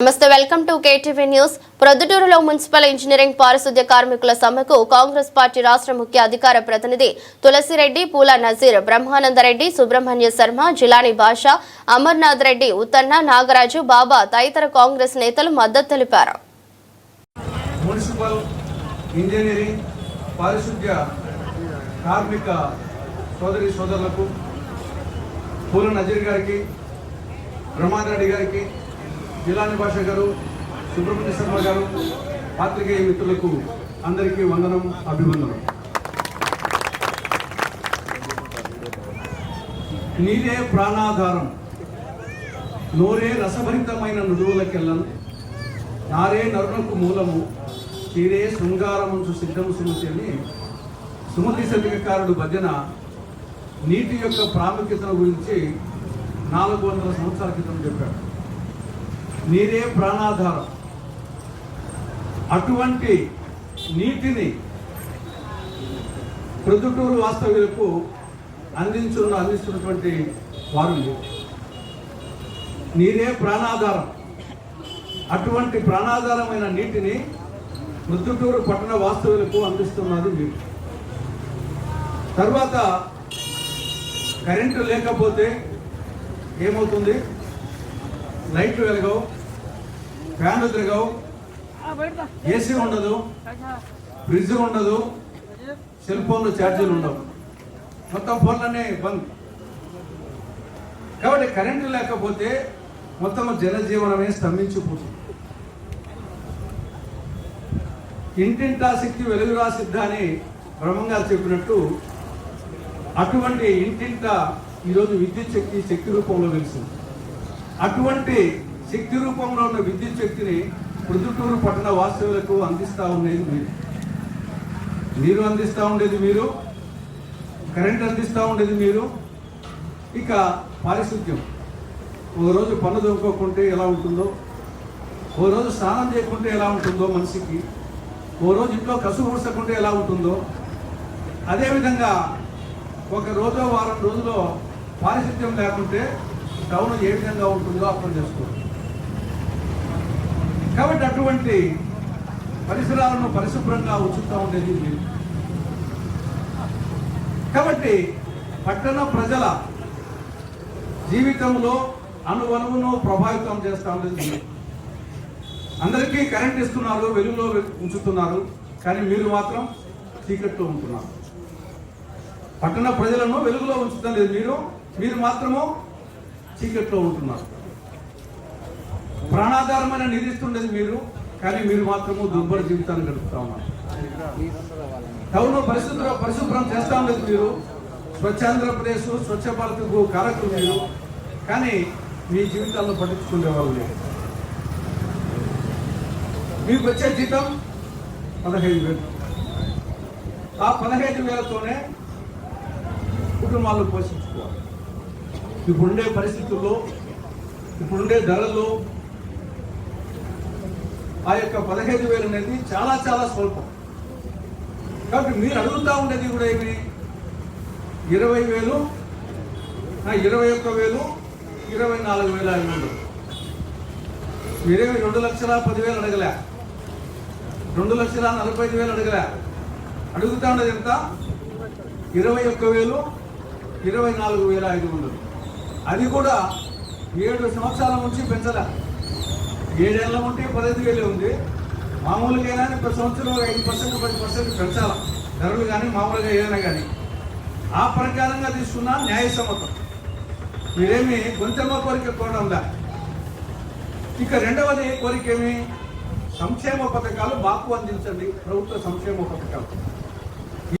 నమస్తే welcome to KTV news. ప్రొద్దుటూరులో municipal engineering పారిశుద్ధ్య కార్మికుల సమ్మెకు కాంగ్రెస్ పార్టీ రాష్ట్ర ముఖ్య అధికార ప్రతినిధి తులసిరెడ్డి పూల నజీర్ బ్రహ్మానందరెడ్డి సుబ్రహ్మణ్య శర్మ జిలాని భాష అమర్నాథ్ రెడ్డి ఉత్తన్న నాగరాజు బాబా తదితర కాంగ్రెస్ నేతలు మద్దతు తెలిపారు. మున్సిపల్ ఇంజనీరింగ్ పారిశుద్ధ్య కార్మిక సోదరి సోదరులకు పూల నజీర్ గారికి రెడ్డి గారికి జిల్లా భాష గారు సుబ్రహ్మణ్య శర్మ గారు పాత్రికేయ మిత్రులకు అందరికీ వందనం అభివందనం. నీరే ప్రాణాధారం నోరే రసభరితమైన నుడువులకెళ్ళను నారే నరునకు మూలము తీరే శృంగారముంచు సిద్ధము సుమతి అని సుమతి శతకారుడు భజన నీటి యొక్క ప్రాముఖ్యతను గురించి నాలుగు వందల సంవత్సరాల క్రితం చెప్పాడు. నీరే ప్రాణాధారం. అటువంటి నీటిని ప్రొద్దుటూరు వాస్తవ్యులకు అందించున్న అందిస్తున్నటువంటి వారు నీరే ప్రాణాధారం. అటువంటి ప్రాణాధారమైన నీటిని ప్రొద్దుటూరు పట్టణ వాస్తవులకు అందిస్తున్నది మీరు. తర్వాత కరెంటు లేకపోతే ఏమవుతుంది? లైట్లు వెలగవు. ఫ్యాన్లు తిరగవు ఏసీ ఉండదు. ఫ్రిడ్జ్ ఉండదు. సెల్ ఫోన్లు ఛార్జీలు ఉండవు. మొత్తం ఫోన్లన్నీ బంద్. కాబట్టి కరెంటు లేకపోతే మొత్తం జనజీవనమే స్తంభించిపోతుంది. ఇంటింటా శక్తి వెలుగురా అని బ్రహ్మంగారు చెప్పినట్టు అటువంటి ఇంటింట ఈరోజు విద్యుత్ శక్తి శక్తి రూపంలో వెలిసింది. అటువంటి శక్తి రూపంలో ఉన్న విద్యుత్ శక్తిని ప్రొద్దుటూరు పట్టణ వాస్తవులకు అందిస్తూ ఉండేది మీరు. నీరు అందిస్తూ ఉండేది మీరు. కరెంట్ అందిస్తూ ఉండేది మీరు. ఇక పారిశుద్ధ్యం. ఒక రోజు పన్ను దొంగకుంటే ఎలా ఉంటుందో? ఓ రోజు స్నానం చేయకుంటే ఎలా ఉంటుందో మనిషికి? ఓ రోజు ఇంట్లో కసు ఊడ్చకుంటే ఎలా ఉంటుందో? అదేవిధంగా ఒక రోజు వారం రోజులో పారిశుద్ధ్యం లేకుంటే టౌన్ ఏ విధంగా ఉంటుందో అర్థం చేసుకోవచ్చు కాబట్టి అటువంటి పరిసరాలను పరిశుభ్రంగా ఉంచుతూ ఉండేది మీరు కాబట్టి పట్టణ ప్రజల జీవితంలో అనువనువును ప్రభావితం చేస్తూ ఉండేది అందరికీ కరెంట్ ఇస్తున్నారు వెలుగులో ఉంచుతున్నారు కానీ మీరు మాత్రం చీకట్లో ఉంటున్నారు. పట్టణ ప్రజలను వెలుగులో ఉంచుతలేదు మీరు మీరు మాత్రము చీకట్లో ఉంటున్నారు. ప్రాణాధారమైన నిధిస్తుండేది మీరు కానీ మీరు మాత్రము దుర్భర జీవితాన్ని గడుపుతా ఉన్నారు. టౌన్ పరిశుభ్ర పరిశుభ్రం చేస్తా ఉండేది మీరు. స్వచ్ఛ ఆంధ్రప్రదేశ్ స్వచ్ఛ భారత్కు కారకులు మీరు. కానీ మీ జీవితాల్లో పట్టించుకునే వాళ్ళు మీకు వచ్చే జీతం పదహైదు వేలు. ఆ పదహైదు వేలతోనే కుటుంబాలను పోషించుకోవాలి. ఇప్పుడుండే పరిస్థితుల్లో ఇప్పుడుండే ధరలు ఆ యొక్క పదహైదు వేలు అనేది చాలా చాలా స్వల్పం. కాబట్టి మీరు అడుగుతూ ఉండేది కూడా ఏమి? ఇరవై వేలు ఇరవై ఒక్క వేలు ఇరవై నాలుగు వేల ఐదు వందలు మీరేమి రెండు లక్షల పదివేలు అడగలే? రెండు లక్షల నలభై ఐదు వేలు అడగలే? అడుగుతా ఉండేది ఎంత? ఇరవై ఒక్క వేలు ఇరవై నాలుగు వేల ఐదు వందలు. అది కూడా ఏడు సంవత్సరాల నుంచి పెంచలే. ఏడేళ్ళ ఉంటే పదహైదు వేలే ఉంది. మామూలుగా అయినా ప్రతి సంవత్సరం ఐదు పర్సెంట్ పది పర్సెంట్ పెంచాలి? ధరలు కానీ మామూలుగా ఏదైనా కానీ ఆ ప్రకారంగా తీసుకున్న న్యాయసమ్మతం మీరేమి గొంతెమ్మ కోరిక కోరడంలా ఇక రెండవది కోరిక ఏమి సంక్షేమ పథకాలు మాకు అందించండి. ప్రభుత్వ సంక్షేమ పథకాలు.